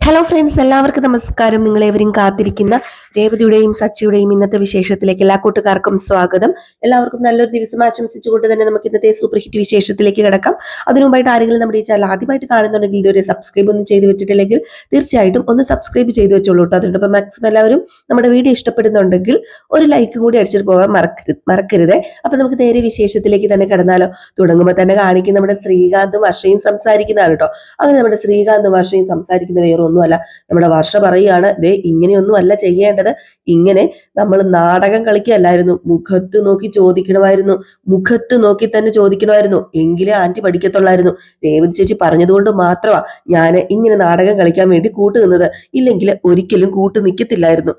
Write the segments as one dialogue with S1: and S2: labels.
S1: Hello friends എല്ലാവർക്കും നമസ്കാരം. നിങ്ങളേവരും കാത്തിരിക്കുന്ന രേവതിയുടെയും സച്ചിയുടെയും ഇന്നത്തെ വിശേഷത്തിലേക്ക് എല്ലാ കൂട്ടുകാർക്കും സ്വാഗതം. എല്ലാവർക്കും നല്ലൊരു ദിവസം ആശംസിച്ചുകൊണ്ട് തന്നെ നമുക്ക് ഇന്നത്തെ സൂപ്പർ ഹിറ്റ് വിശേഷത്തിലേക്ക് കിടക്കാം. അതിനു മുമ്പായിട്ട് ആരെങ്കിലും നമ്മുടെ ഈ ചാനൽ ആദ്യമായിട്ട് കാണുന്നുണ്ടെങ്കിൽ ഇതുവരെ സബ്സ്ക്രൈബ് ഒന്നും ചെയ്ത് വെച്ചിട്ടില്ലെങ്കിൽ തീർച്ചയായിട്ടും ഒന്ന് സബ്സ്ക്രൈബ് ചെയ്ത് വെച്ചോളൂ കേട്ടോ അതിനോടൊപ്പം മാക്സിമം എല്ലാവരും നമ്മുടെ വീഡിയോ ഇഷ്ടപ്പെടുന്നുണ്ടെങ്കിൽ ഒരു ലൈക്കും കൂടി അടിച്ചിട്ട് പോകാൻ മറക്കരുത് മറക്കരുത്. അപ്പൊ നമുക്ക് നേരെ വിശേഷത്തിലേക്ക് തന്നെ കിടന്നാലോ. തുടങ്ങുമ്പോൾ തന്നെ കാണിക്കും നമ്മുടെ ശ്രീകാന്തും വർഷയും സംസാരിക്കുന്നതാണ് കേട്ടോ അങ്ങനെ നമ്മുടെ ശ്രീകാന്തും വർഷയും സംസാരിക്കുന്ന വേറെ ഒന്നുമല്ല. നമ്മുടെ വർഷ പറയുകയാണ് ദേ ഇങ്ങനെയൊന്നും അല്ല ചെയ്യേണ്ടത്. ഇങ്ങനെ നമ്മൾ നാടകം കളിക്കുകയല്ലായിരുന്നു. മുഖത്ത് നോക്കി ചോദിക്കണമായിരുന്നു. മുഖത്ത് നോക്കി തന്നെ ചോദിക്കണമായിരുന്നു. എങ്കിലേ ആന്റി പഠിക്കത്തുള്ളായിരുന്നു. രേവതി ചേച്ചി പറഞ്ഞതുകൊണ്ട് മാത്രമാ ഞാൻ ഇങ്ങനെ നാടകം കളിക്കാൻ വേണ്ടി കൂട്ടു നിന്നത്. ഇല്ലെങ്കിൽ ഒരിക്കലും കൂട്ടു നിൽക്കത്തില്ലായിരുന്നു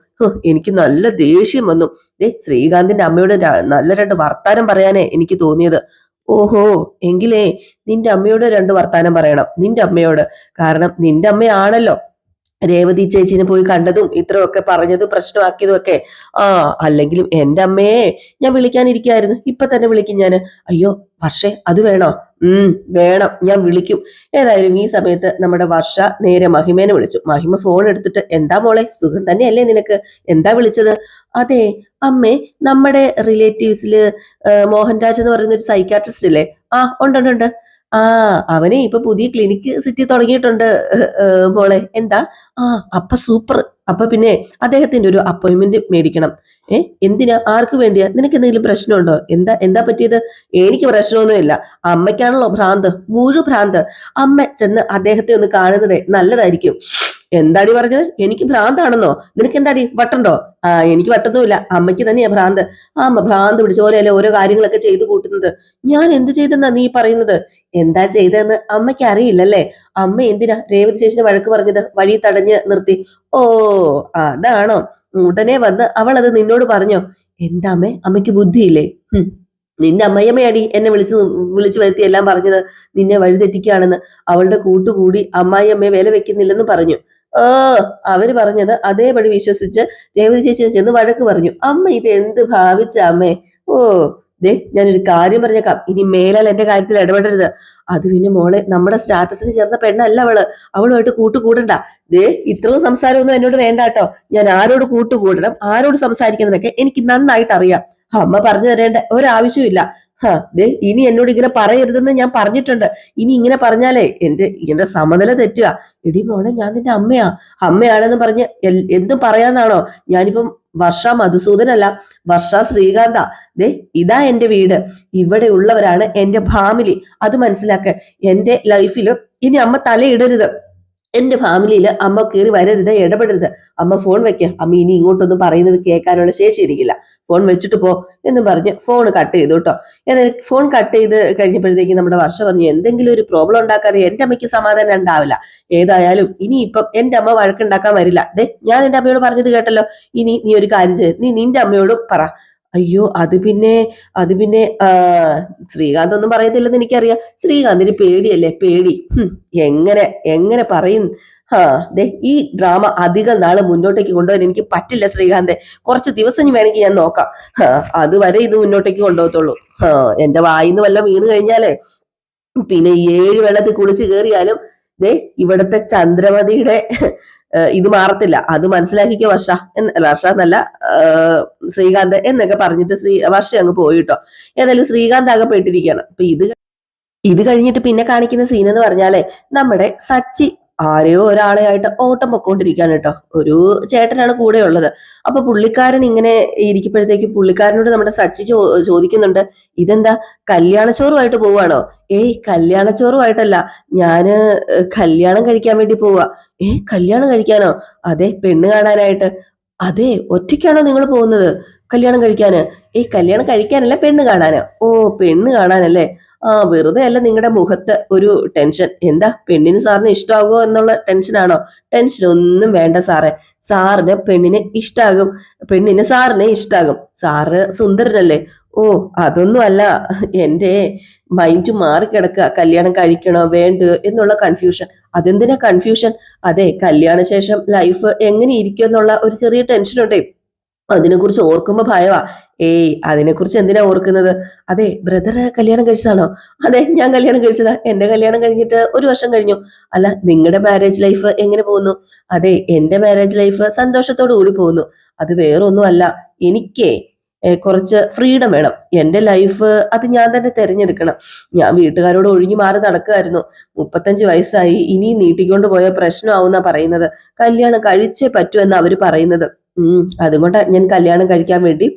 S1: എനിക്ക് നല്ല ദേഷ്യം വന്നു. ഏ ശ്രീകാന്തിന്റെ അമ്മയോട് നല്ല രണ്ട് വർത്താനം പറയാനേ എനിക്ക് തോന്നിയത്. ഓഹോ എങ്കിലേ നിന്റെ അമ്മയോട് രണ്ട് വർത്താനം പറയണം. നിന്റെ അമ്മയോട്. കാരണം നിന്റെ അമ്മയാണല്ലോ. രേവതി ചേച്ചിനെ പോയി കണ്ടതും ഇത്രയൊക്കെ പറഞ്ഞതും പ്രശ്നമാക്കിയതും ഒക്കെ ആ അല്ലെങ്കിലും എന്റെ അമ്മയെ ഞാൻ വിളിക്കാനിരിക്കായിരുന്നു. ഇപ്പൊ തന്നെ വിളിക്കും ഞാൻ അയ്യോ വർഷേ അത് വേണോ? ഉം വേണം. ഞാൻ വിളിക്കും. ഏതായാലും ഈ സമയത്ത് നമ്മുടെ വർഷ നേരെ മഹിമേനെ വിളിച്ചു. മഹിമ ഫോൺ എടുത്തിട്ട് എന്താ മോളെ സുഖം തന്നെയല്ലേ നിനക്ക്? എന്താ വിളിച്ചത്? അതെ അമ്മേ നമ്മുടെ റിലേറ്റീവ്സിൽ മോഹൻരാജ് എന്ന് പറയുന്ന ഒരു സൈക്കാട്രിസ്റ്റ് ഇല്ലേ? ആ ഉണ്ടുണ്ടുണ്ട് ഉണ്ട് ഉണ്ട്. ആ അവനെ ഇപ്പൊ പുതിയ ക്ലിനിക്ക് സിറ്റി തുടങ്ങിയിട്ടുണ്ട് മോളെ. എന്താ? ആ അപ്പ സൂപ്പർ അപ്പൊ പിന്നെ അദ്ദേഹത്തിന്റെ ഒരു അപ്പോയിന്റ്മെന്റ് മേടിക്കണം. ഏ? എന്തിനാ? ആർക്ക് വേണ്ടിയാ? നിനക്ക് എന്തെങ്കിലും പ്രശ്നമുണ്ടോ? എന്താ എന്താ പറ്റിയത്? എനിക്ക് പ്രശ്നമൊന്നുമില്ല. അമ്മയ്ക്കാണല്ലോ ഭ്രാന്ത്. മുഴു ഭ്രാന്ത്. അമ്മ ചെന്ന് അദ്ദേഹത്തെ ഒന്ന് കാണുന്നത് നല്ലതായിരിക്കും. എന്താടി പറഞ്ഞത്? എനിക്ക് ഭ്രാന്താണെന്നോ? നിനക്ക് എന്താടി? വട്ടുണ്ടോ? ആ എനിക്ക് വട്ടൊന്നുമില്ല. അമ്മയ്ക്ക് തന്നെയാ ഭ്രാന്ത്. അമ്മ ഭ്രാന്ത് പിടിച്ച പോലെയല്ലേ ഓരോ കാര്യങ്ങളൊക്കെ ചെയ്തു കൂട്ടുന്നത്. ഞാൻ എന്ത് ചെയ്തെന്നാ നീ പറയുന്നത്? എന്താ ചെയ്തതെന്ന് അമ്മയ്ക്ക് അറിയില്ലല്ലേ? അമ്മ എന്തിനാ രേവതി ചേച്ചിനെ വഴക്ക് പറഞ്ഞത്? വഴി തടഞ്ഞ് നിർത്തി. ഓ അതാണോ? ഉടനെ വന്ന് അവൾ അത് നിന്നോട് പറഞ്ഞോ? എന്താ അമ്മേ അമ്മയ്ക്ക് ബുദ്ധിയില്ലേ. നിന്റെ അമ്മയമ്മയാടി എന്നെ വിളിച്ച് വിളിച്ചു വരുത്തി എല്ലാം പറഞ്ഞത് നിന്നെ വഴിതെറ്റിക്കുകയാണെന്ന് അവളുടെ കൂട്ടുകൂടി അമ്മായിയമ്മയെ വില വെക്കുന്നില്ലെന്ന് പറഞ്ഞു. ഓ അവർ പറഞ്ഞത് അതേപടി വിശ്വസിച്ച് രേവതി ചേച്ചി ചെന്ന് വഴക്ക് പറഞ്ഞു. അമ്മ ഇത് എന്ത് ഭാവിച്ച അമ്മേ? ഓ ദേ ഞാനൊരു കാര്യം പറഞ്ഞേക്കാം. ഇനി മേലാൽ എന്റെ കാര്യത്തിൽ ഇടപെടരുത്. അത് പിന്നെ മോളെ നമ്മുടെ സ്റ്റാറ്റസിന് ചേർന്ന പെണ്ണല്ല അവൾ. അവളുമായിട്ട് കൂട്ടുകൂടണ്ട. ദേ ഇത്രയും സംസാരമൊന്നും എന്നോട് വേണ്ട കേട്ടോ ഞാൻ ആരോട് കൂട്ടുകൂടണം ആരോട് സംസാരിക്കണം എന്നൊക്കെ എനിക്ക് നന്നായിട്ട് അറിയാം അമ്മ പറഞ്ഞു തരേണ്ട ഒരാവശ്യമില്ല ഹാ ദേ ഇനി എന്നോട് ഇങ്ങനെ പറയരുതെന്ന് ഞാൻ പറഞ്ഞിട്ടുണ്ട്. ഇനി ഇങ്ങനെ പറഞ്ഞാലേ എന്റെ എന്റെ സമനില തെറ്റുക. എടി മോളെ ഞാൻ നിന്റെ അമ്മയാ. അമ്മയാണെന്ന് പറഞ്ഞ് എന്തും പറയാന്നാണോ? ഞാനിപ്പം വർഷ മധുസൂദനല്ല വർഷ ശ്രീകാന്ത. ദേ ഇതാ എന്റെ വീട്. ഇവിടെ ഉള്ളവരാണ് എന്റെ ഫാമിലി. അത് മനസ്സിലാക്ക എന്റെ ലൈഫിൽ ഇനി അമ്മ തലയിടരുത്. എന്റെ ഫാമിലിയിൽ അമ്മ കയറി വരരുത് ഇടപെടരുത്. അമ്മ ഫോൺ വെക്ക. അമ്മ ഇനി ഇങ്ങോട്ടൊന്നും പറയുന്നത് കേൾക്കാനുള്ള ശേഷി ഇരിക്കില്ല. ഫോൺ വെച്ചിട്ട് പോ എന്നും പറഞ്ഞ് ഫോൺ കട്ട് ചെയ്തു കേട്ടോ. എന്നാൽ ഫോൺ കട്ട് ചെയ്ത് കഴിഞ്ഞപ്പോഴത്തേക്ക് നമ്മുടെ വർഷ പറഞ്ഞു എന്തെങ്കിലും ഒരു പ്രോബ്ലം ഉണ്ടാക്കാതെ എന്റെ അമ്മയ്ക്ക് സമാധാനം ഉണ്ടാവില്ല. ഏതായാലും ഇനി ഇപ്പം എന്റെ അമ്മ വഴക്കുണ്ടാക്കാൻ വരില്ല. ദേ ഞാൻ എന്റെ അമ്മയോട് പറഞ്ഞത് കേട്ടല്ലോ. ഇനി നീ ഒരു കാര്യം ചെയ്ത് നീ നിന്റെ അമ്മയോട് പറ. അയ്യോ അത് പിന്നെ അത് പിന്നെ ശ്രീകാന്ത് ഒന്നും പറയത്തില്ലെന്ന് എനിക്കറിയാം. ശ്രീകാന്തിന് പേടിയല്ലേ? പേടി. എങ്ങനെ എങ്ങനെ പറയും? ആ ദേ ഈ ഡ്രാമ അധികം നാളെ മുന്നോട്ടേക്ക് കൊണ്ടുപോകാൻ എനിക്ക് പറ്റില്ല ശ്രീകാന്തെ. കുറച്ച് ദിവസം വേണമെങ്കിൽ ഞാൻ നോക്കാം. അതുവരെ ഇത് മുന്നോട്ടേക്ക് കൊണ്ടുപോകത്തുള്ളൂ. എന്റെ വായിന്ന് വല്ലതും വീണ് കഴിഞ്ഞാലേ. പിന്നെ ഏഴ് വെള്ളത്തിൽ കുളിച്ച് കയറിയാലും ദേ ഇവിടുത്തെ ചന്ദ്രമതിയുടെ ഇത് മാറത്തില്ല. അത് മനസ്സിലാക്കിക്കോ വർഷ എന്ന് വർഷ എന്നല്ല ശ്രീകാന്ത് എന്നൊക്കെ പറഞ്ഞിട്ട് ശ്രീ വർഷ അങ്ങ് പോയിട്ടോ ഏതായാലും ശ്രീകാന്ത് അകപ്പെട്ടിരിക്കുകയാണ്. അപ്പൊ ഇത് ഇത് കഴിഞ്ഞിട്ട് പിന്നെ കാണിക്കുന്ന സീൻ എന്ന് പറഞ്ഞാലേ നമ്മുടെ സച്ചി ആരെയോ ഒരാളെ ആയിട്ട് ഓട്ടം പൊക്കോണ്ടിരിക്കുകയാണ് കേട്ടോ. ഒരു ചേട്ടനാണ് കൂടെ ഉള്ളത്. അപ്പൊ പുള്ളിക്കാരൻ ഇങ്ങനെ ഇരിക്കുമ്പോഴത്തേക്ക് പുള്ളിക്കാരനോട് നമ്മുടെ സച്ചി ചോ ചോദിക്കുന്നുണ്ട് ഇതെന്താ കല്യാണച്ചോറുമായിട്ട് പോവാണോ ഏയ് കല്യാണച്ചോറുമായിട്ടല്ല. ഞാൻ കല്യാണം കഴിക്കാൻ വേണ്ടി പോവാ ഏ കല്യാണം കഴിക്കാനോ? അതെ പെണ്ണ് കാണാനായിട്ട്. അതെ ഒറ്റയ്ക്കാണോ നിങ്ങൾ പോകുന്നത്? കല്യാണം കഴിക്കാന്. ഏ കല്യാണം കഴിക്കാനല്ല പെണ്ണ് കാണാന്. ഓ പെണ്ണ് കാണാനല്ലേ? ആ വെറുതെ അല്ല നിങ്ങളുടെ മുഖത്ത് ഒരു ടെൻഷൻ. എന്താ പെണ്ണിന് സാറിന് ഇഷ്ടമാകുമോ എന്നുള്ള ടെൻഷനാണോ? ടെൻഷൻ ഒന്നും വേണ്ട സാറേ. സാറിന് പെണ്ണിനെ ഇഷ്ടാകും. പെണ്ണിന് സാറിനെ ഇഷ്ടാകും. സാറ് സുന്ദരനല്ലേ? ഓ അതൊന്നും അല്ല എന്റെ മൈൻഡ് മാറിക്കിടക്കുക കല്യാണം കഴിക്കണോ വേണ്ട എന്നുള്ള കൺഫ്യൂഷൻ അതെന്തിനാ കൺഫ്യൂഷൻ അതെ കല്യാണ ശേഷം ലൈഫ് എങ്ങനെ ഇരിക്കും എന്നുള്ള ഒരു ചെറിയ ടെൻഷൻ ഉണ്ടേ. അതിനെക്കുറിച്ച് ഓർക്കുമ്പോ ഭയവാ. ഏയ് അതിനെക്കുറിച്ച് എന്തിനാ ഓർക്കുന്നത്? അതെ ബ്രദർ കല്യാണം കഴിച്ചതാണോ? അതെ ഞാൻ കല്യാണം കഴിച്ചതാ. എന്റെ കല്യാണം കഴിഞ്ഞിട്ട് ഒരു വർഷം കഴിഞ്ഞു. അല്ല നിങ്ങളുടെ മാരേജ് ലൈഫ് എങ്ങനെ പോകുന്നു? അതെ എന്റെ മാരേജ് ലൈഫ് സന്തോഷത്തോടു കൂടി പോകുന്നു. അത് വേറൊന്നും അല്ല എനിക്കേ കുറച്ച് ഫ്രീഡം വേണം. എന്റെ ലൈഫ് അത് ഞാൻ തന്നെ തിരഞ്ഞെടുക്കണം. ഞാൻ വീട്ടുകാരോട് ഒഴിഞ്ഞു മാറി നടക്കുമായിരുന്നു മുപ്പത്തഞ്ച് വയസ്സായി ഇനി നീട്ടിക്കൊണ്ട് പോയ പ്രശ്നമാവുന്ന പറയുന്നത്. കല്യാണം കഴിച്ചേ പറ്റൂ എന്ന് അവർ പറയുന്നത്. ഉം അതുകൊണ്ടാ ഞാൻ കല്യാണം കഴിക്കാൻ വേണ്ടി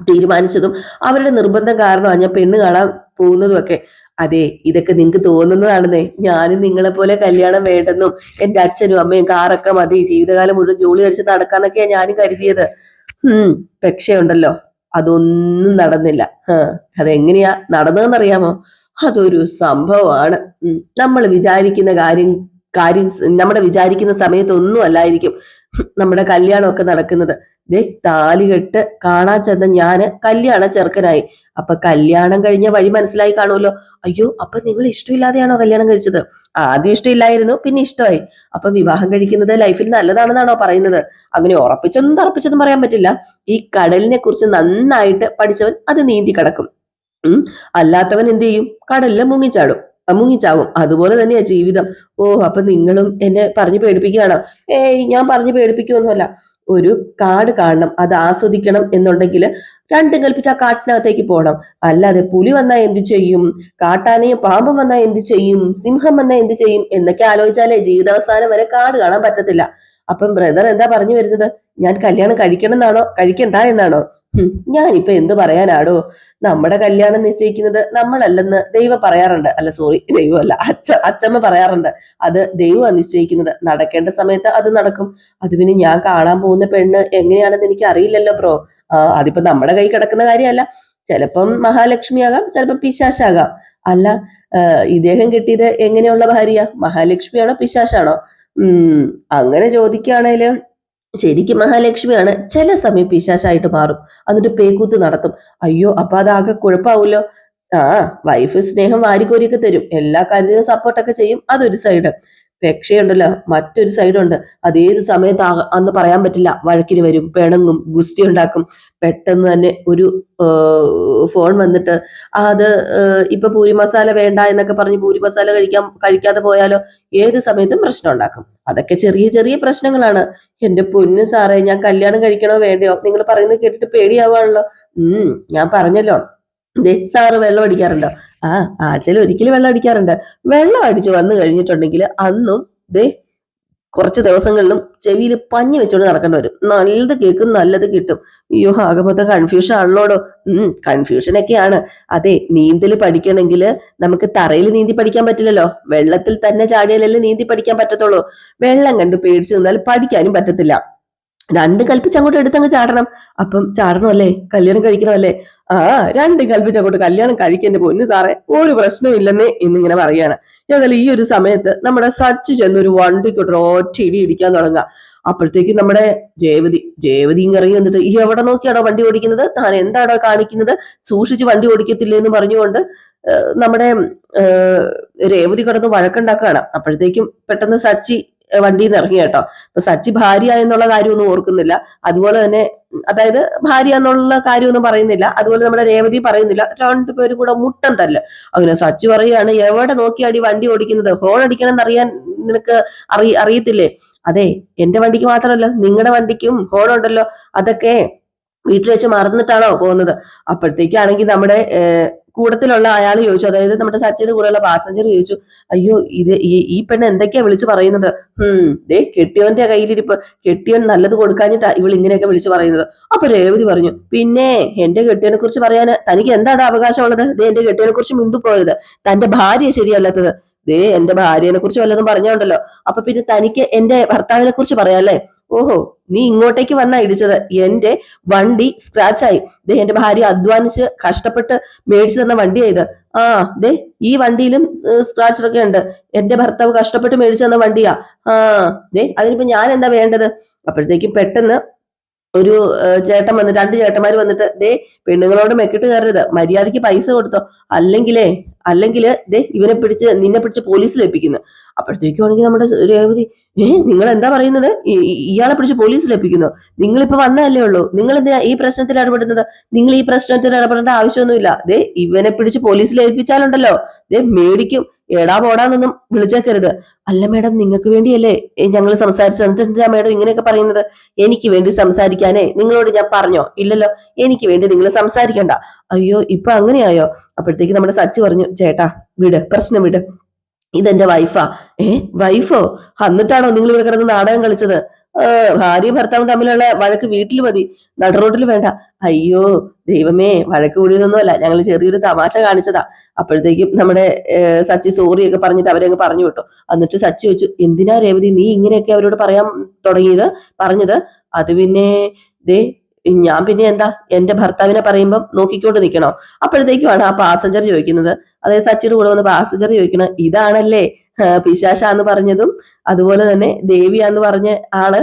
S1: തീരുമാനിച്ചതും അവരുടെ നിർബന്ധം കാരണമാണ് ഞാൻ പെണ്ണ് കാണാൻ പോകുന്നതും ഒക്കെ അതെ ഇതൊക്കെ നിങ്ങൾക്ക് തോന്നുന്നതാണെന്നേ. ഞാനും നിങ്ങളെ പോലെ കല്യാണം വേണ്ടെന്നും എന്റെ അച്ഛനും അമ്മയും കാറൊക്കെ മതി. ജീവിതകാലം മുഴുവൻ ജോലി കഴിച്ച് നടക്കാന്നൊക്കെയാ ഞാനും കരുതിയത്. ഉം പക്ഷേ ഉണ്ടല്ലോ. അതൊന്നും നടന്നില്ല. അതെങ്ങനെയാ നടന്നതെന്നറിയാമോ? അതൊരു സംഭവമാണ്. നമ്മൾ വിചാരിക്കുന്ന കാര്യം കാര്യം നമ്മുടെ വിചാരിക്കുന്ന സമയത്തൊന്നും അല്ലായിരിക്കും നമ്മുടെ കല്യാണമൊക്കെ നടക്കുന്നത്. ദേ താലികെട്ട് കാണാൻ ചെന്ന ഞാൻ കല്യാണ ചെറുക്കനായി. അപ്പൊ കല്യാണം കഴിഞ്ഞ വഴി മനസ്സിലായി കാണുമല്ലോ. അയ്യോ അപ്പൊ നിങ്ങൾ ഇഷ്ടമില്ലാതെയാണോ കല്യാണം കഴിച്ചത്? ആദ്യം ഇഷ്ടമില്ലായിരുന്നു പിന്നെ ഇഷ്ടമായി. അപ്പൊ വിവാഹം കഴിക്കുന്നത് ലൈഫിൽ നല്ലതാണെന്നാണോ പറയുന്നത്? അങ്ങനെ ഉറപ്പിച്ചൊന്നും തറപ്പിച്ചൊന്നും പറയാൻ പറ്റില്ല. ഈ കടലിനെ കുറിച്ച് നന്നായിട്ട് പഠിച്ചവൻ അത് നീന്തി കിടക്കും. അല്ലാത്തവൻ എന്ത് ചെയ്യും? കടലിൽ മുങ്ങിച്ചാടും. മുങ്ങിച്ചാവും. അതുപോലെ തന്നെയാ ജീവിതം. ഓ അപ്പൊ നിങ്ങളും എന്നെ പറഞ്ഞു പേടിപ്പിക്കുകയാണോ. ഏയ് ഞാൻ പറഞ്ഞു പേടിപ്പിക്കുമൊന്നുമല്ല ഒരു കാട് കാണണം അത് ആസ്വദിക്കണം എന്നുണ്ടെങ്കിൽ രണ്ടും കൽപ്പിച്ച ആ കാട്ടിനകത്തേക്ക് പോകണം. അല്ലാതെ പുലി വന്നാൽ എന്ത് ചെയ്യും? കാട്ടാനയും പാമ്പും വന്നാൽ എന്ത് ചെയ്യും? സിംഹം വന്നാൽ എന്ത് ചെയ്യും? എന്നൊക്കെ ആലോചിച്ചാലേ ജീവിതാവസാനം വരെ കാട് കാണാൻ പറ്റത്തില്ല. അപ്പം ബ്രദർ എന്താ പറഞ്ഞു വരുന്നത്? ഞാൻ കല്യാണം കഴിക്കണം എന്നാണോ? കഴിക്കണ്ട എന്നാണോ? ഞാനിപ്പോ എന്ത് പറയാനാടോ? നമ്മുടെ കല്യാണം നിശ്ചയിക്കുന്നത് നമ്മളല്ലെന്ന് ദൈവം പറയാറുണ്ട്. അല്ല സോറി ദൈവമല്ല. അച്ഛ അച്ഛമ്മ പറയാറുണ്ട്. അത് ദൈവമാണ് നിശ്ചയിക്കുന്നത്. നടക്കേണ്ട സമയത്ത് അത് നടക്കും. അത് പിന്നെ ഞാൻ കാണാൻ പോകുന്ന പെണ്ണ് എങ്ങനെയാണെന്ന് എനിക്ക് അറിയില്ലല്ലോ ബ്രോ ആ അതിപ്പോ നമ്മുടെ കൈ കിടക്കുന്ന കാര്യമല്ല. ചിലപ്പം മഹാലക്ഷ്മിയാകാം ചിലപ്പം പിശാശാകാം. അല്ല ഇദ്ദേഹം കിട്ടിയത് എങ്ങനെയുള്ള ഭാര്യ? മഹാലക്ഷ്മിയാണോ പിശാശാണോ? ഉം അങ്ങനെ ചോദിക്കുകയാണേൽ ശരിക്കും മഹാലക്ഷ്മിയാണ് ചില സമയം പിശാശായിട്ട് മാറും. എന്നിട്ട് പേക്കൂത്ത് നടത്തും. അയ്യോ അപ്പൊ അതാകെ കുഴപ്പാവൂലോ ആ വൈഫ് സ്നേഹം വാരിക്കോരിയൊക്കെ തരും. എല്ലാ കാര്യത്തിനും സപ്പോർട്ടൊക്കെ ചെയ്യും. അതൊരു സൈഡ് രക്ഷയുണ്ടല്ലോ. മറ്റൊരു സൈഡുണ്ട്. അത് ഏത് സമയത്ത് അന്ന് പറയാൻ പറ്റില്ല. വഴക്കിന് വരും പിണങ്ങും ഗുസ്തി ഉണ്ടാക്കും. പെട്ടെന്ന് തന്നെ ഒരു ഫോൺ വന്നിട്ട് അത് ഇപ്പൊ പൂരി മസാല വേണ്ട എന്നൊക്കെ പറഞ്ഞ് പൂരി മസാല കഴിക്കാൻ കഴിക്കാതെ പോയാലോ? ഏത് സമയത്തും പ്രശ്നം ഉണ്ടാക്കും. അതൊക്കെ ചെറിയ ചെറിയ പ്രശ്നങ്ങളാണ്. എന്റെ പൊന്നു സാറേ ഞാൻ കല്യാണം കഴിക്കണോ വേണ്ടയോ? നിങ്ങൾ പറയുന്നത് കേട്ടിട്ട് പേടിയാവാണല്ലോ. ഉം ഞാൻ പറഞ്ഞല്ലോ. ദേ സാറ് വെള്ളം അടിക്കാറുണ്ടോ? ആ ആഴ്ചയിൽ ഒരിക്കലും വെള്ളം അടിക്കാറുണ്ട്. വെള്ളം അടിച്ച് വന്നു കഴിഞ്ഞിട്ടുണ്ടെങ്കിൽ അന്നും ദേ കുറച്ച് ദിവസങ്ങളിലും ചെവിയിൽ പഞ്ഞി വെച്ചോണ്ട് നടക്കേണ്ടി വരും. നല്ലത് കേൾക്കും നല്ലത് കിട്ടും. അയ്യോ ആകെ മൊത്തം കൺഫ്യൂഷൻ ആണല്ലോടോ. ഉം കൺഫ്യൂഷൻ ഒക്കെയാണ്. അതെ നീന്തൽ പഠിക്കണമെങ്കിൽ നമുക്ക് തറയിൽ നീന്തി പഠിക്കാൻ പറ്റില്ലല്ലോ. വെള്ളത്തിൽ തന്നെ ചാടിയാലല്ലേ നീന്തി പഠിക്കാൻ പറ്റത്തുള്ളൂ. വെള്ളം കണ്ട് പേടിച്ചു നിന്നാൽ പഠിക്കാനും പറ്റത്തില്ല. രണ്ട് കൽപ്പിച്ച് അങ്ങോട്ട് എടുത്തങ്ങ് ചാടണം. അപ്പം ചാടണമല്ലേ? കല്യാണം കഴിക്കണമല്ലേ? ആ രണ്ടും കൽപ്പിച്ച അങ്ങോട്ട് കല്യാണം കഴിക്കേണ്ട പൊന്നു സാറേ. ഒരു പ്രശ്നവും ഇല്ലെന്നേ എന്നിങ്ങനെ പറയാണ്. ഏതായാലും ഈ ഒരു സമയത്ത് നമ്മുടെ സച്ച് ചെന്നൊരു വണ്ടിക്കൊട്ട് ഒറ്റ ഇടി ഇടിക്കാൻ തുടങ്ങുക. അപ്പോഴത്തേക്കും നമ്മുടെ രേവതി രേവതിയും ഇറങ്ങി വന്നിട്ട് ഈ എവിടെ നോക്കിയാണോ വണ്ടി ഓടിക്കുന്നത്? താൻ എന്താണോ കാണിക്കുന്നത്? സൂക്ഷിച്ച് വണ്ടി ഓടിക്കത്തില്ലേ എന്ന് പറഞ്ഞുകൊണ്ട് നമ്മുടെ രേവതി കടന്ന് വഴക്കുണ്ടാക്കുകയാണ്. അപ്പോഴത്തേക്കും പെട്ടെന്ന് സച്ചി വണ്ടിയിൽ നിന്ന് ഇറങ്ങി കേട്ടോ. അപ്പൊ സച്ചി ഭാര്യ എന്നുള്ള കാര്യമൊന്നും ഓർക്കുന്നില്ല. അതുപോലെ തന്നെ അതായത് ഭാര്യ എന്നുള്ള കാര്യമൊന്നും പറയുന്നില്ല. അതുപോലെ നമ്മുടെ രേവതി പറയുന്നില്ല. രണ്ടുപേരും കൂടെ മുട്ടൻ തല്ല്. അങ്ങനെ സച്ചി പറയുകയാണ് എവിടെ നോക്കിയാടി വണ്ടി ഓടിക്കുന്നത്? ഹോൺ അടിക്കണം എന്നറിയാൻ നിനക്ക് അറി അറിയത്തില്ലേ? അതെ എന്റെ വണ്ടിക്ക് മാത്രമല്ല നിങ്ങളുടെ വണ്ടിക്കും ഹോൺ ഉണ്ടല്ലോ. അതൊക്കെ വീട്ടിൽ വെച്ച് മറന്നിട്ടാണോ പോകുന്നത്? അപ്പോഴത്തേക്കാണെങ്കിൽ നമ്മുടെ കൂട്ടത്തിലുള്ള അയാൾ ചോദിച്ചു അതായത് നമ്മുടെ സച്ചിന്റെ കൂടെയുള്ള പാസഞ്ചർ ചോദിച്ചു അയ്യോ ഇത് ഈ പെണ്ണ് എന്തൊക്കെയാ വിളിച്ചു പറയുന്നത്? ഹും ദേ കെട്ടിയവന്റെ കയ്യിലിരിപ്പ്. കെട്ടിയവൻ നല്ലത് കൊടുക്കാഞ്ഞിട്ടാ ഇവൾ ഇങ്ങനെയൊക്കെ വിളിച്ചു പറയുന്നത്. അപ്പൊ രേവതി പറഞ്ഞു പിന്നെ എന്റെ കെട്ടിയവനെ കുറിച്ച് പറയാന് തനിക്ക് എന്താണ് അവകാശമുള്ളത്? ദേ എന്റെ കെട്ടിയവനെ കുറിച്ച് മിണ്ടുപോയത്. തന്റെ ഭാര്യ ശരിയല്ലാത്തത്. ദേ എന്റെ ഭാര്യനെ കുറിച്ച് വല്ലതും പറഞ്ഞോണ്ടല്ലോ. അപ്പൊ പിന്നെ തനിക്ക് എന്റെ ഭർത്താവിനെ കുറിച്ച് പറയാല്ലേ? ഓഹോ നീ ഇങ്ങോട്ടേക്ക് വന്നാ ഇടിച്ചത്. എന്റെ വണ്ടി സ്ക്രാച്ച് ആയി. ദേ എന്റെ ഭാര്യ അധ്വാനിച്ച് കഷ്ടപ്പെട്ട് മേടിച്ചു തന്ന വണ്ടിയാ ഇത്. ആ ദേ ഈ വണ്ടിയിലും സ്ക്രാച്ച് ഒക്കെ ഉണ്ട്. എന്റെ ഭർത്താവ് കഷ്ടപ്പെട്ട് മേടിച്ചു തന്ന വണ്ടിയാ. ആ ദേ അതിനിപ്പോ ഞാൻ എന്താ വേണ്ടത്? അപ്പോഴത്തേക്കും പെട്ടെന്ന് ഒരു ചേട്ടൻ വന്ന് രണ്ട് ചേട്ടന്മാർ വന്നിട്ട് ദേ പെണ്ണുങ്ങളോട് മെക്കിട്ട് കയറരുത്. മര്യാദയ്ക്ക് പൈസ കൊടുത്തോ. അല്ലെങ്കിലേ അല്ലെങ്കിൽ ദേ ഇവനെ പിടിച്ച് നിന്നെ പിടിച്ച് പോലീസിൽ ഏൽപ്പിക്കുന്നു. അപ്പോഴത്തേക്കും ആണെങ്കിൽ നമ്മുടെ രേവതി ഏ നിങ്ങൾ എന്താ പറയുന്നത് ഇയാളെ പിടിച്ച് പോലീസിൽ ഏൽപ്പിക്കുന്നു. നിങ്ങളിപ്പോ വന്നതല്ലേ ഉള്ളൂ. നിങ്ങൾ എന്തിനാ ഈ പ്രശ്നത്തിൽ ഇടപെടുന്നത്? നിങ്ങൾ ഈ പ്രശ്നത്തിൽ ഇടപെടേണ്ട ആവശ്യമൊന്നുമില്ല. ദേ ഇവനെ പിടിച്ച് പോലീസിൽ ഏൽപ്പിച്ചാലുണ്ടല്ലോ. ദേ മേടിക്കും. എടാ പോടാന്നൊന്നും വിളിച്ചേക്കരുത്. അല്ല മേഡം നിങ്ങൾക്ക് വേണ്ടിയല്ലേ ഞങ്ങൾ സംസാരിച്ചാ മേഡം ഇങ്ങനെയൊക്കെ പറയുന്നത്? എനിക്ക് വേണ്ടി സംസാരിക്കാനേ നിങ്ങളോട് ഞാൻ പറഞ്ഞോ? ഇല്ലല്ലോ എനിക്ക് വേണ്ടി നിങ്ങൾ സംസാരിക്കണ്ട. അയ്യോ ഇപ്പൊ അങ്ങനെയായോ? അപ്പോഴത്തേക്ക് നമ്മുടെ സച്ചു പറഞ്ഞു ചേട്ടാ വിട് പ്രശ്നം വിട്. ഇതെന്റെ വൈഫാ ഏ വൈഫോ എന്നിട്ടാണോ നിങ്ങൾ ഇവിടെ കിടന്ന് നാടകം കളിച്ചത്? ഭാര്യയും ഭർത്താവും തമ്മിലുള്ള വഴക്ക് വീട്ടിൽ മതി. നടുറോട്ടിൽ വേണ്ട. അയ്യോ ദൈവമേ വഴക്ക് കൂടിയതൊന്നുമല്ല. ഞങ്ങൾ ചെറിയൊരു തമാശ കാണിച്ചതാ. അപ്പോഴത്തേക്കും നമ്മുടെ സച്ചി സോറി ഒക്കെ പറഞ്ഞിട്ട് അവരെ അങ്ങ് പറഞ്ഞു വിട്ടു. എന്നിട്ട് സച്ചി വെച്ചു എന്തിനാ രേവതി നീ ഇങ്ങനെയൊക്കെ അവരോട് പറയാൻ തുടങ്ങിയത്? പറഞ്ഞത്? അത് പിന്നെ ദേ ഞാൻ പിന്നെ എന്താ എന്റെ ഭർത്താവിനെ പറയുമ്പം നോക്കിക്കൊണ്ട് നിൽക്കണോ? അപ്പോഴത്തേക്കുമാണ് ആ പാസഞ്ചർ ചോദിക്കുന്നത്. അതായത് സച്ചിയുടെ കൂടെ വന്ന് പാസഞ്ചർ ചോദിക്കണം ഇതാണല്ലേ? പിശാശ എന്ന് പറഞ്ഞതും അതുപോലെ തന്നെ ദേവിയാന്ന് പറഞ്ഞ ആൾ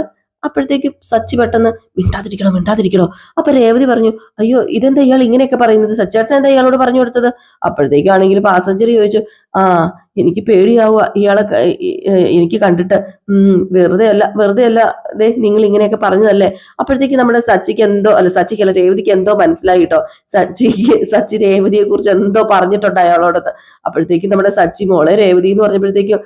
S1: അപ്പോഴത്തേക്കും സച്ചി പെട്ടെന്ന് മിണ്ടാതിരിക്കണോ മിണ്ടാതിരിക്കണോ? അപ്പൊ രേവതി പറഞ്ഞു അയ്യോ ഇതെന്താ ഇയാൾ ഇങ്ങനെയൊക്കെ പറയുന്നത്? സച്ചേട്ടൻ എന്താ ഇയാളോട് പറഞ്ഞു കൊടുത്തത്? അപ്പോഴത്തേക്കാണെങ്കിൽ പാസഞ്ചർ ചോദിച്ചു ആ എനിക്ക് പേടിയാവുക. ഇയാളെ എനിക്ക് കണ്ടിട്ട് വെറുതെ അല്ല വെറുതെ അല്ല ദേ നിങ്ങൾ ഇങ്ങനെയൊക്കെ പറഞ്ഞതല്ലേ? അപ്പോഴത്തേക്ക് നമ്മുടെ സച്ചിക്ക് എന്തോ അല്ല സച്ചിക്ക് അല്ല രേവതിക്ക് എന്തോ മനസ്സിലായി കേട്ടോ സച്ചിക്ക് സച്ചി രേവതിയെ കുറിച്ച് എന്തോ പറഞ്ഞിട്ടുണ്ട് അയാളോടത്ത്. അപ്പോഴത്തേക്കും നമ്മുടെ സച്ചി മോളെ രേവതി എന്ന് പറഞ്ഞപ്പോഴത്തേക്കും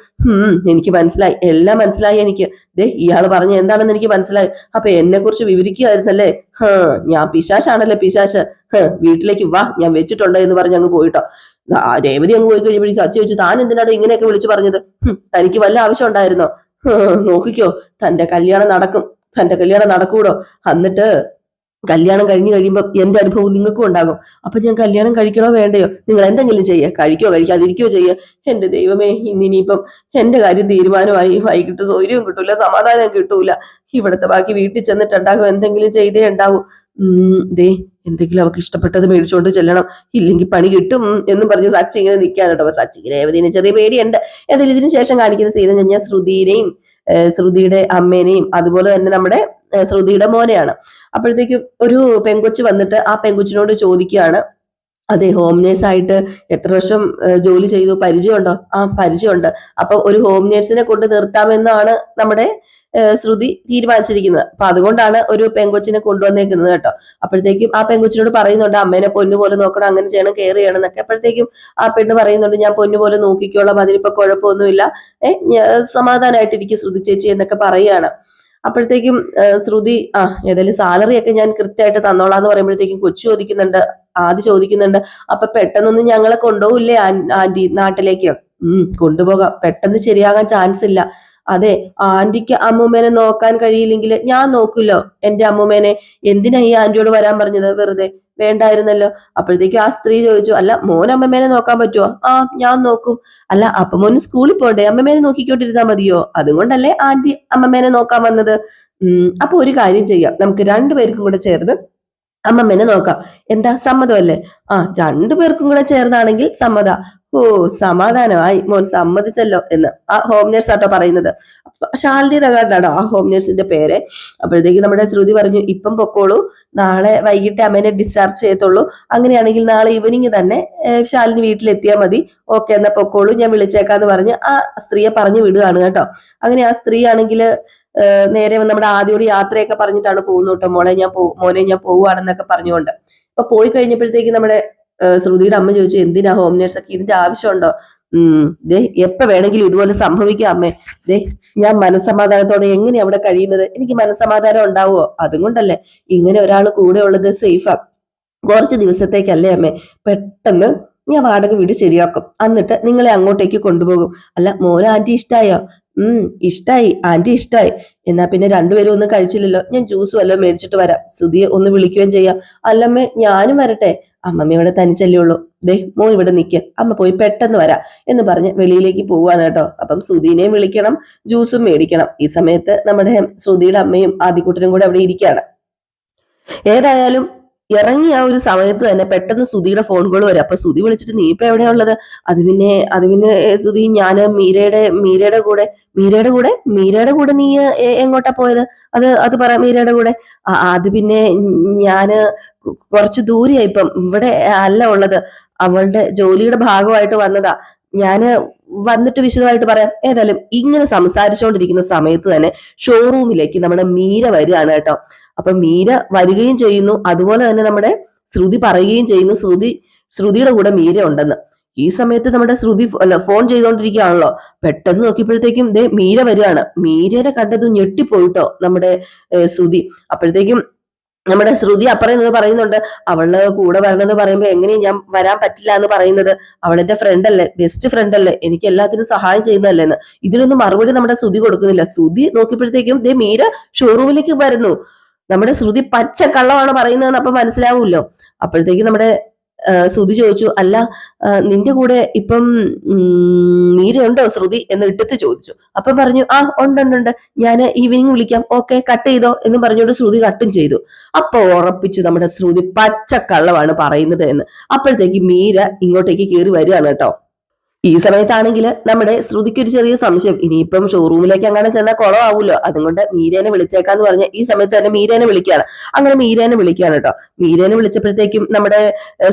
S1: എനിക്ക് മനസ്സിലായി. എല്ലാം മനസ്സിലായി എനിക്ക്. ദേ ഇയാൾ പറഞ്ഞ എന്താണെന്ന് എനിക്ക് മനസ്സിലായി. അപ്പൊ എന്നെ കുറിച്ച് വിവരിക്കുകയായിരുന്നല്ലേ? ഹേ ഞാൻ പിശാശാണല്ലേ പിശാശ്? വീട്ടിലേക്ക് വാ ഞാൻ വെച്ചിട്ടുണ്ട് എന്ന് പറഞ്ഞ് അങ്ങ് പോയിട്ടോ രേവതി അങ്ങ് പോയി കഴിയുമ്പോഴേക്കും സച്ചി ചോദിച്ചു താൻ എന്തിനാണ് ഇങ്ങനെയൊക്കെ വിളിച്ചു പറഞ്ഞത്? തനിക്ക് വല്ല ആവശ്യം ഉണ്ടായിരുന്നോ? നോക്കിക്കോ തന്റെ കല്യാണം നടക്കും തന്റെ കല്യാണം നടക്കൂടോ? എന്നിട്ട് കല്യാണം കഴിഞ്ഞ് കഴിയുമ്പോൾ എന്റെ അനുഭവം നിങ്ങൾക്കും ഉണ്ടാകും. അപ്പൊ ഞാൻ കല്യാണം കഴിക്കണോ വേണ്ടയോ? നിങ്ങൾ എന്തെങ്കിലും ചെയ്യുക കഴിക്കോ കഴിക്കാതിരിക്കോ ചെയ്യുക എന്റെ ദൈവമേ ഇന്നിനിയിപ്പം എന്റെ കാര്യം തീരുമാനമായി. വൈകിട്ട് സൗകര്യവും കിട്ടൂല സമാധാനം കിട്ടൂല. ഇവിടുത്തെ ബാക്കി വീട്ടിൽ ചെന്നിട്ടുണ്ടാകും എന്തെങ്കിലും ചെയ്തേ ഉണ്ടാവും. ദേ എന്തെങ്കിലും അവർക്ക് ഇഷ്ടപ്പെട്ടത് മേടിച്ചുകൊണ്ട് ചെല്ലണം. ഇല്ലെങ്കിൽ പണി കിട്ടും എന്നും പറഞ്ഞ് സച്ചി ഇങ്ങനെ നിൽക്കാൻ കേട്ടോ. അപ്പൊ സച്ചിക്ക് രേവതിനെ ചെറിയ പേടിയുണ്ട്. എന്തായാലും ഇതിന് ശേഷം കാണിക്കുന്ന സീന കഴിഞ്ഞാൽ ശ്രുതിയുടെയും ശ്രുതിയുടെ അമ്മേനെയും അതുപോലെ തന്നെ നമ്മുടെ ശ്രുതിയുടെ മോനെയാണ്. അപ്പോഴത്തേക്കും ഒരു പെങ്കൊച്ച് വന്നിട്ട് ആ പെങ്കൊച്ചിനോട് ചോദിക്കുകയാണ്. അതെ ഹോം നേഴ്സ് ആയിട്ട് എത്ര വർഷം ജോലി ചെയ്തു? പരിചയമുണ്ടോ? ആ പരിചയമുണ്ട്. അപ്പൊ ഒരു ഹോം നേഴ്സിനെ കൊണ്ട് നിർത്താമെന്നാണ് നമ്മുടെ ശ്രുതി തീരുമാനിച്ചിരിക്കുന്നത്. അപ്പൊ അതുകൊണ്ടാണ് ഒരു പെങ്കൊച്ചിനെ കൊണ്ടുവന്നേക്കുന്നത് കേട്ടോ. അപ്പോഴത്തേക്കും ആ പെങ്കൊച്ചിനോട് പറയുന്നുണ്ട് അമ്മേനെ പൊന്നു പോലെ നോക്കണം അങ്ങനെ ചെയ്യണം കെയർ ചെയ്യണം എന്നൊക്കെ. അപ്പോഴത്തേക്കും ആ പെണ്ണ് പറയുന്നുണ്ട് ഞാൻ പൊന്നു പോലെ നോക്കിക്കോളാം അതിനിപ്പോ കുഴപ്പമൊന്നുമില്ല. ഏഹ് സമാധാനമായിട്ടിരിക്കും ശ്രുതി ചേച്ചി എന്നൊക്കെ പറയുകയാണ്. അപ്പോഴത്തേക്കും ശ്രുതി ആ ഏതായാലും സാലറി ഒക്കെ ഞാൻ കൃത്യമായിട്ട് തന്നോളാം എന്ന് പറയുമ്പോഴത്തേക്കും കൊച്ചു ചോദിക്കുന്നുണ്ട് ആദ്യ ചോദിക്കുന്നുണ്ട് അപ്പൊ പെട്ടെന്നൊന്നും ഞങ്ങളെ കൊണ്ടുപോകില്ലേ ആന്റി നാട്ടിലേക്ക്? ഉം കൊണ്ടുപോകാം. പെട്ടെന്ന് ശരിയാകാൻ ചാൻസ് ഇല്ല. അതെ ആന്റിക്ക് അമ്മൂമ്മേനെ നോക്കാൻ കഴിയില്ലെങ്കിൽ ഞാൻ നോക്കില്ലോ എന്റെ അമ്മൂമ്മേനെ. എന്തിനാ ഈ ആന്റിയോട് വരാൻ പറഞ്ഞത്? വെറുതെ. വേണ്ടായിരുന്നല്ലോ. അപ്പോഴത്തേക്കും ആ സ്ത്രീ ചോദിച്ചു അല്ല മോൻ അമ്മമ്മേനെ നോക്കാൻ പറ്റുമോ ആ ഞാൻ നോക്കും. അല്ല അപ്പൊ മോന് സ്കൂളിൽ പോണ്ടേ? അമ്മമ്മേനെ നോക്കിക്കൊണ്ടിരുന്നാ മതിയോ? അതുകൊണ്ടല്ലേ ആന്റി അമ്മമ്മേനെ നോക്കാൻ വന്നത്. ഉം അപ്പൊ ഒരു കാര്യം ചെയ്യാം. നമുക്ക് രണ്ടുപേർക്കും കൂടെ ചേർന്ന് അമ്മമ്മേനെ നോക്കാം. എന്താ? സമ്മതമല്ലേ? ആ രണ്ടുപേർക്കും കൂടെ ചേർന്നാണെങ്കിൽ സമ്മത. ഓ സമാധാനമായി. മോൻ സമ്മതിച്ചല്ലോ എന്ന് ആ ഹോം നേഴ്സ് ആട്ടോ പറയുന്നത്. ഷാൽഡി റഗാർഡാണോ ആ ഹോം നേഴ്സിന്റെ പേര്. അപ്പോഴത്തേക്ക് നമ്മുടെ ശ്രുതി പറഞ്ഞു ഇപ്പം പൊക്കോളൂ. നാളെ വൈകിട്ട് അമ്മേനെ ഡിസ്ചാർജ് ചെയ്യത്തുള്ളൂ. അങ്ങനെയാണെങ്കിൽ നാളെ ഈവനിങ് തന്നെ ഷാലിന് വീട്ടിലെത്തിയാൽ മതി. ഓക്കെ എന്നാ പൊക്കോളൂ. ഞാൻ വിളിച്ചേക്കാന്ന് പറഞ്ഞ് ആ സ്ത്രീയെ പറഞ്ഞു വിടുകയാണ് കേട്ടോ. അങ്ങനെ ആ സ്ത്രീ ആണെങ്കിൽ നേരെ നമ്മുടെ ആദ്യോട് യാത്രയൊക്കെ പറഞ്ഞിട്ടാണ് പോകുന്നു കേട്ടോ. മോളെ ഞാൻ പോ മോനെ ഞാൻ പോവുകയാണെന്നൊക്കെ പറഞ്ഞുകൊണ്ട്. അപ്പൊ പോയി കഴിഞ്ഞപ്പോഴത്തേക്ക് നമ്മുടെ ശ്രുതിയുടെ അമ്മ ചോദിച്ചു എന്തിനാ ഹോം നേഴ്സ് ഒക്കെ ഇതിന്റെ ആവശ്യമുണ്ടോ? ഉം ദേ എപ്പോ വേണമെങ്കിലും ഇതുപോലെ സംഭവിക്കാം അമ്മേ. ദേ ഞാൻ മനസ്സമാധാനത്തോടെ എങ്ങനെ അവിടെ കഴിയുന്നത്? എനിക്ക് മനസ്സമാധാനം ഉണ്ടാവുമോ അതുകൊണ്ടല്ലേ ഇങ്ങനെ ഒരാൾ കൂടെ ഉള്ളത് സേഫാ കുറച്ച് ദിവസത്തേക്കല്ലേ അമ്മേ. പെട്ടെന്ന് ഞാൻ വാടക വീട് ശരിയാക്കും. എന്നിട്ട് നിങ്ങളെ അങ്ങോട്ടേക്ക് കൊണ്ടുപോകും. അല്ല മോന് ആന്റി ഇഷ്ടായോ? ഉം ഇഷ്ടായി. ആന്റി ഇഷ്ടായി. എന്നാ പിന്നെ രണ്ടുപേരും ഒന്നും കഴിച്ചില്ലല്ലോ. ഞാൻ ജ്യൂസ് വല്ലതും മേടിച്ചിട്ട് വരാം. സുധിയെ ഒന്ന് വിളിക്കുകയും ചെയ്യാം. അല്ലമ്മേ ഞാനും വരട്ടെ. അമ്മമ്മ ഇവിടെ തനിച്ചല്ലേ ഉള്ളൂ. ദേ മോൻ ഇവിടെ നിൽക്കുക അമ്മ പോയി പെട്ടെന്ന് വരാം എന്ന് പറഞ്ഞ് വെളിയിലേക്ക് പോവാണ് കേട്ടോ. അപ്പം സുധീനെയും വിളിക്കണം ജ്യൂസും മേടിക്കണം. ഈ സമയത്ത് നമ്മുടെ ശ്രുതിയുടെ അമ്മയും ആദ്യക്കുട്ടനും കൂടെ അവിടെ ഇരിക്കുകയാണ്. ഏതായാലും ഇറങ്ങി ആ ഒരു സമയത്ത് തന്നെ പെട്ടെന്ന് സുധിയുടെ ഫോൺ കോൾ വരും. അപ്പൊ സുധി വിളിച്ചിട്ട് നീ ഇപ്പൊ എവിടെയാ ഉള്ളത്? അത് പിന്നെ അത് പിന്നെ സുധി ഞാൻ മീരയുടെ മീരയുടെ കൂടെ മീരയുടെ കൂടെ മീരയുടെ കൂടെ നീ എങ്ങോട്ടാ പോയത്? അത് അത് പറ മീരയുടെ കൂടെ. അത് പിന്നെ ഞാൻ കുറച്ച് ദൂരെയാ ഇപ്പം. ഇവിടെ അല്ല ഉള്ളത്. അവളുടെ ജോലിയുടെ ഭാഗമായിട്ട് വന്നതാ. ഞാൻ വന്നിട്ട് വിശദമായിട്ട് പറയാം. ഏതായാലും ഇങ്ങനെ സംസാരിച്ചുകൊണ്ടിരിക്കുന്ന സമയത്ത് തന്നെ ഷോറൂമിലേക്ക് നമ്മുടെ മീര വരികയാണ് കേട്ടോ. അപ്പൊ മീര വരികയും ചെയ്യുന്നു. അതുപോലെ തന്നെ നമ്മുടെ ശ്രുതി പറയുകയും ചെയ്യുന്നു. ശ്രുതി ശ്രുതിയുടെ കൂടെ മീര ഉണ്ടെന്ന്. ഈ സമയത്ത് നമ്മുടെ ശ്രുതി അല്ല ഫോൺ ചെയ്തുകൊണ്ടിരിക്കുകയാണല്ലോ പെട്ടെന്ന് നോക്കിയപ്പോഴത്തേക്കും ദേ മീര വരികയാണ്. മീരയുടെ കണ്ടത് ഞെട്ടിപ്പോയിട്ടോ നമ്മുടെ ശ്രുതി. അപ്പോഴത്തേക്കും നമ്മുടെ ശ്രുതി അപ്പുറം നിന്ന് പറയുന്നുണ്ട് അവൾ കൂടെ വരണമെന്ന് പറയുമ്പോൾ എങ്ങനെയും ഞാൻ വരാൻ പറ്റില്ല എന്ന് പറയുന്നത്? അവളെന്റെ ഫ്രണ്ട് അല്ലേ ബെസ്റ്റ് ഫ്രണ്ട് അല്ലേ എനിക്ക് എല്ലാത്തിനും സഹായം ചെയ്യുന്നതല്ലേ എന്ന്. ഇതിനൊന്നും മറുപടി നമ്മുടെ ശ്രുതി കൊടുക്കുന്നില്ല. ശ്രുതി നോക്കിയപ്പോഴത്തേക്കും ദേ മീര ഷോറൂമിലേക്ക് വരുന്നു. നമ്മുടെ ശ്രുതി പച്ച കള്ളമാണ് പറയുന്നതെന്ന് അപ്പൊ മനസ്സിലാവൂല്ലോ അപ്പോഴത്തേക്ക് നമ്മുടെ ശ്രുതി ചോദിച്ചു അല്ല നിന്റെ കൂടെ ഇപ്പം ഉം, മീരയുണ്ടോ ശ്രുതി? എന്ന് ഇട്ടത്ത് ചോദിച്ചു. അപ്പൊ പറഞ്ഞു ആ ഉണ്ട് ഉണ്ട് ഉണ്ട്. ഞാൻ ഈവനിങ് വിളിക്കാം. ഓക്കെ കട്ട് ചെയ്തോ എന്ന് പറഞ്ഞുകൊണ്ട് ശ്രുതി കട്ടും ചെയ്തു. അപ്പൊ ഉറപ്പിച്ചു നമ്മുടെ ശ്രുതി പച്ചക്കള്ളമാണ് പറയുന്നത് എന്ന്. അപ്പോഴത്തേക്ക് മീര ഇങ്ങോട്ടേക്ക് കയറി വരികയാണ് കേട്ടോ. ഈ സമയത്താണെങ്കിൽ നമ്മുടെ ശ്രുതിക്ക് ഒരു ചെറിയ സംശയം. ഇനിയിപ്പം ഷോറൂമിലേക്ക് അങ്ങനെ ചെന്നാൽ കുളമാവൂലോ അതുകൊണ്ട് മീരേനെ വിളിച്ചേക്കാന്ന് പറഞ്ഞ ഈ സമയത്ത് തന്നെ മീരേനെ വിളിക്കുകയാണ്. അങ്ങനെ മീരേനെ വിളിക്കുകയാണ് കേട്ടോ മീരേനെ വിളിച്ചപ്പോഴത്തേക്കും നമ്മുടെ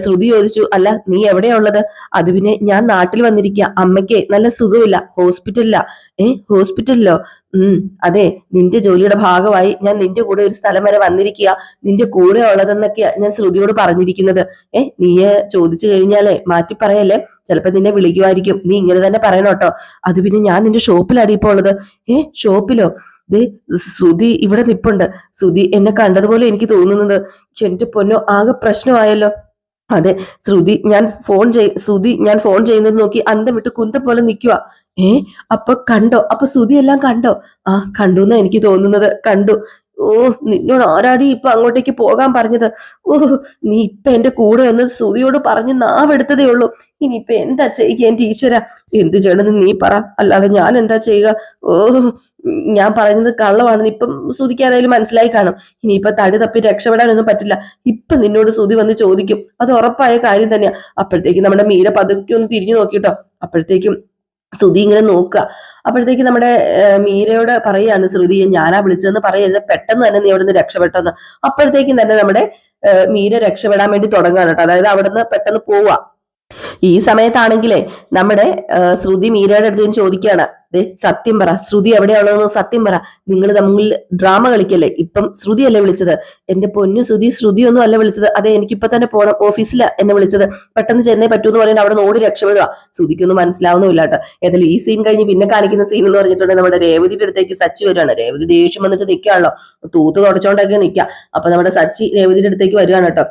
S1: ശ്രുതി ചോദിച്ചു അല്ല നീ എവിടെയാ ഉള്ളത്? അത് പിന്നെ ഞാൻ നാട്ടിൽ വന്നിരിക്കുക അമ്മയ്ക്ക് നല്ല സുഖമില്ല. ഹോസ്പിറ്റലിലാ. ഏ ഹോസ്പിറ്റലിലോ? ഉം അതെ. നിന്റെ ജോലിയുടെ ഭാഗമായി ഞാൻ നിന്റെ കൂടെ ഒരു സ്ഥലം വരെ വന്നിരിക്കുക നിന്റെ കൂടെ ഉള്ളതെന്നൊക്കെയാ ഞാൻ ശ്രുതിയോട് പറഞ്ഞിരിക്കുന്നത്. ഏ നീ ചോദിച്ചു കഴിഞ്ഞാലേ മാറ്റി പറയല്ലേ? ചിലപ്പോ നിന്നെ വിളിക്കുമായിരിക്കും. നീ ഇങ്ങനെ തന്നെ പറയണം കേട്ടോ. അത് പിന്നെ ഞാൻ നിന്റെ ഷോപ്പിലാണ് ഇപ്പോൾ ഉള്ളത്. ഏ ഷോപ്പിലോ? ദേ സുധി ഇവിടെ നിപ്പുണ്ട്. സുധി എന്നെ കണ്ടതുപോലെ എനിക്ക് തോന്നുന്നത് എന്റെ പൊന്നോ ആകെ പ്രശ്നമായല്ലോ. അതെ ശ്രുതി ഞാൻ ഫോൺ ചെയ് ശ്രുതി ഞാൻ ഫോൺ ചെയ്യുന്നത് നോക്കി അന്തം വിട്ട് കുന്ത പോലെ നിൽക്കുക ഏ അപ്പൊ കണ്ടോ? അപ്പൊ ശ്രുതി എല്ലാം കണ്ടോ? ആ കണ്ടു എന്നാ എനിക്ക് തോന്നുന്നത്. കണ്ടു. ഓ നിന്നോട് ആരാടി ഇപ്പൊ അങ്ങോട്ടേക്ക് പോകാൻ പറഞ്ഞത്? ഓ നീ ഇപ്പൊ എന്റെ കൂടെ ഒന്ന് സുതിയോട് പറഞ്ഞ് നാവെടുത്തതേ ഉള്ളൂ. ഇനിയിപ്പൊ എന്താ ചെയ്യുക ഈശ്വര എന്ത് ചെയ്യണമെന്ന് നീ പറ. അല്ലാതെ ഞാൻ എന്താ ചെയ്യുക? ഓ ഞാൻ പറയുന്നത് കള്ളമാണെന്ന് ഇപ്പം സുതിക്ക് ഏതായാലും മനസ്സിലായി കാണും. ഇനിയിപ്പൊ തടി തപ്പി രക്ഷപ്പെടാനൊന്നും പറ്റില്ല. ഇപ്പൊ നിന്നോട് സുതി വന്ന് ചോദിക്കും. അത് ഉറപ്പായ കാര്യം തന്നെയാ. അപ്പോഴത്തേക്കും നമ്മുടെ മീര പതുക്കെ ഒന്ന് തിരിഞ്ഞു നോക്കിട്ടോ. അപ്പോഴത്തേക്കും ശ്രുതി ഇങ്ങനെ നോക്കുക. അപ്പോഴത്തേക്ക് നമ്മുടെ മീരയോട് പറയാണ് ശ്രുതി ഞാനാ വിളിച്ചതെന്ന് പറയരുത്. പെട്ടെന്ന് തന്നെ നീ അവിടുന്ന് രക്ഷപ്പെട്ടെന്ന്. അപ്പോഴത്തേക്കും തന്നെ നമ്മുടെ മീര രക്ഷപ്പെടാൻ വേണ്ടി തുടങ്ങുകയാണ് കേട്ടോ. അതായത് അവിടുന്ന് പെട്ടെന്ന് പോവുക. ഈ സമയത്താണെങ്കിലേ നമ്മുടെ ശ്രുതി മീരയുടെ അടുത്ത് ഞാൻ ചോദിക്കുകയാണ്. സത്യം പറ. ശ്രുതി എവിടെയാണെന്ന് സത്യം പറ. നിങ്ങൾ തമ്മിൽ ഡ്രാമ കളിക്കല്ലേ? ഇപ്പം ശ്രുതി അല്ലേ വിളിച്ചത്? എന്റെ പൊന്നു ശ്രുതി ശ്രുതി ഒന്നും അല്ല വിളിച്ചത്. അതെ എനിക്കിപ്പൊ തന്നെ പോണം. ഓഫീസിലാ എന്നെ വിളിച്ചത്. പെട്ടെന്ന് ചെന്നേ പറ്റൂന്ന് പറയുന്നത് അവിടെ നിന്ന് ഓടി രക്ഷപ്പെടുക ശ്രുതിക്കൊന്നും മനസ്സിലാവുന്നില്ല ഏതായാലും ഈ സീൻ കഴിഞ്ഞ് പിന്നെ കാണിക്കുന്ന സീൻ എന്ന് പറഞ്ഞിട്ടുണ്ടെങ്കിൽ നമ്മുടെ രേവതിയുടെ അടുത്തേക്ക് സച്ചി വരുവാണ്. രേവതി ദേഷ്യം വന്നിട്ട് നിൽക്കുകയാണല്ലോ. തൂത്ത് തുടച്ചോണ്ടൊക്കെ നിൽക്കുക. അപ്പൊ നമ്മുടെ സച്ചി രേവതിയുടെ അടുത്തേക്ക് വരുവാണ് കേട്ടോ.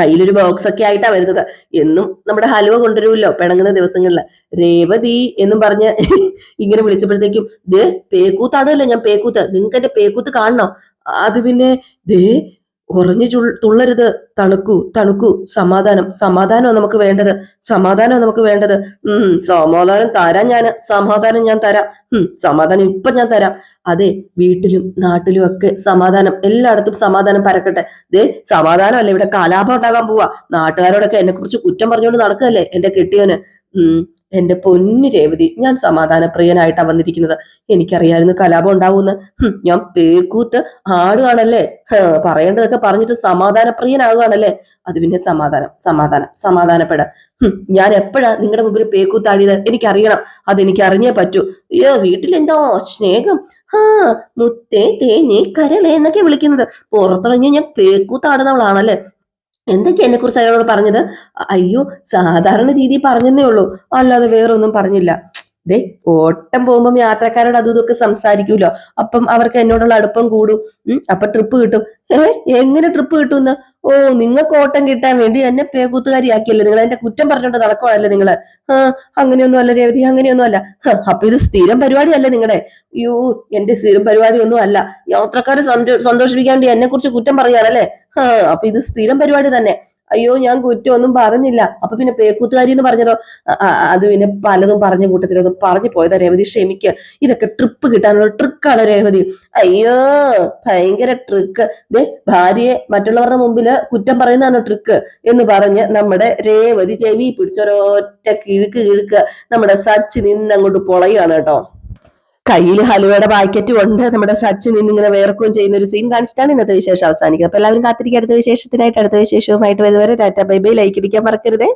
S1: കയ്യിലൊരു ബോക്സ് ഒക്കെ ആയിട്ടാ വരുന്നത്. എന്നും നമ്മുടെ ഹലുവ കൊണ്ടുവരുമല്ലോ പിണങ്ങുന്ന ദിവസങ്ങളിൽ രേവതി എന്നും പറഞ്ഞ് ഇങ്ങനെ വിളിച്ചപ്പോഴത്തേക്കും ദേ പേക്കൂത്താണല്ലോ ഞാൻ പേക്കൂത്ത്. നിങ്ങൾക്ക് എന്റെ പേക്കൂത്ത് കാണണോ? അത് പിന്നെ ദേ ഉറഞ്ഞു ചുൾ- തുള്ളരുത്. തണുക്കൂ തണുക്കൂ. സമാധാനം. സമാധാനമാണ് നമുക്ക് വേണ്ടത്. സമാധാനമാണ് നമുക്ക് വേണ്ടത്. ഉം സമാധാനം തരാം ഞാൻ സമാധാനം ഞാൻ തരാം. ഉം സമാധാനം ഇപ്പൊ ഞാൻ തരാം. അതെ വീട്ടിലും നാട്ടിലും ഒക്കെ സമാധാനം. എല്ലായിടത്തും സമാധാനം പരക്കട്ടെ. ദേ സമാധാനമല്ല? ഇവിടെ കലാപം ഉണ്ടാകാൻ പോവാ. നാട്ടുകാരോടൊക്കെ എന്നെ കുറിച്ച് കുറ്റം പറഞ്ഞുകൊണ്ട് നടക്കല്ലേ? എന്റെ കെട്ടിയോന്. ഉം എന്റെ പൊന്നു രേവതി ഞാൻ സമാധാനപ്രിയനായിട്ടാ വന്നിരിക്കുന്നത്. എനിക്കറിയായിരുന്നു കലാപം ഉണ്ടാവുമെന്ന്. ഞാൻ പേക്കൂത്ത് ആടുകയാണല്ലേ? പറയേണ്ടതൊക്കെ പറഞ്ഞിട്ട് സമാധാനപ്രിയനാകുകയാണല്ലേ? അത് പിന്നെ സമാധാനം സമാധാനം സമാധാനപ്പെട. ഞാൻ എപ്പോഴാ നിങ്ങളുടെ മുമ്പിൽ പേക്കൂത്താടിയത് എനിക്കറിയണം. അതെനിക്ക് അറിഞ്ഞേ പറ്റൂ. അയ്യോ വീട്ടിലെന്തോ സ്നേഹം. ആ മുത്തേ തേനേ കരളെ എന്നൊക്കെ വിളിക്കുന്നത്. പുറത്തിറങ്ങി ഞാൻ പേക്കൂത്താടുന്നവളാണല്ലേ എന്തൊക്കെയാ എന്നെ കുറിച്ച് അയാളോട് പറഞ്ഞത്? അയ്യോ സാധാരണ രീതി പറഞ്ഞതേ ഉള്ളൂ. അല്ലാതെ വേറെ ഒന്നും പറഞ്ഞില്ല. ദേ ഓട്ടം പോകുമ്പം യാത്രക്കാരോട് അതും ഇതൊക്കെ സംസാരിക്കൂലോ? അപ്പം അവർക്ക് എന്നോടുള്ള അടുപ്പം കൂടും. അപ്പൊ ട്രിപ്പ് കിട്ടും. ഏ എങ്ങനെ ട്രിപ്പ് കിട്ടുമെന്ന് ഓ നിങ്ങൾക്ക് ഓട്ടം കിട്ടാൻ വേണ്ടി എന്നെ പേകൂത്തുകാരിയാക്കിയല്ലേ നിങ്ങൾ? എന്റെ കുറ്റം പറഞ്ഞോണ്ട് നടക്കുവാണല്ലേ നിങ്ങൾ? അങ്ങനെയൊന്നും അല്ല രേവതി അങ്ങനെയൊന്നും അല്ല. അപ്പൊ ഇത് സ്ഥിരം പരിപാടി അല്ലേ നിങ്ങളുടെ അയ്യോ എന്റെ സ്ഥിരം പരിപാടി ഒന്നും അല്ല. യാത്രക്കാരെ സന്തോ- സന്തോഷിപ്പിക്കാൻ വേണ്ടി എന്നെ കുറിച്ച് കുറ്റം പറയാനല്ലേ അപ്പൊ ഇത് സ്ഥിരം പരിപാടി തന്നെ. അയ്യോ ഞാൻ കുറ്റമൊന്നും പറഞ്ഞില്ല. അപ്പൊ പിന്നെ പേക്കൂത്തുകാരി എന്ന് പറഞ്ഞതോ? അത് പിന്നെ പലതും പറഞ്ഞ കൂട്ടത്തിൽ അത് പറഞ്ഞു പോയതാ രേവതി ക്ഷമിക്കുക ഇതൊക്കെ ട്രിപ്പ് കിട്ടാനുള്ള ട്രിക്കാണ് രേവതി. അയ്യോ ഭയങ്കര ട്രിക്ക് ദേ ഭാര്യയെ മറ്റുള്ളവരുടെ മുമ്പിൽ കുറ്റം പറയുന്നതാണ് ട്രിക്ക് എന്ന് പറഞ്ഞ് നമ്മുടെ രേവതി ചെവി പിടിച്ചൊരൊറ്റ കിഴുക്ക് കിഴുക്ക് നമ്മുടെ സച്ചി നിന്ന് അങ്ങോട്ട് പൊളയാണ് കേട്ടോ. കയ്യിൽ ഹലുവയുടെ പാക്കറ്റ് ഉണ്ട്. നമ്മുടെ സച്ചിൻ ഇന്നിങ്ങനെ വേർക്കുകയും ചെയ്യുന്ന ഒരു സീൻ കാണിച്ചിട്ടാണ് ഇന്നത്തെ വിശേഷം അവസാനിക്കുന്നത്. അപ്പൊ എല്ലാവരും കാത്തിരിക്കുക. അടുത്ത വിശേഷത്തിനായിട്ട് അടുത്ത വിശേഷവുമായിട്ട് വരുന്നവരെ ടാറ്റ ബൈ ബൈ. ലൈക്ക് ഇടിക്കാൻ മറക്കരുതേ.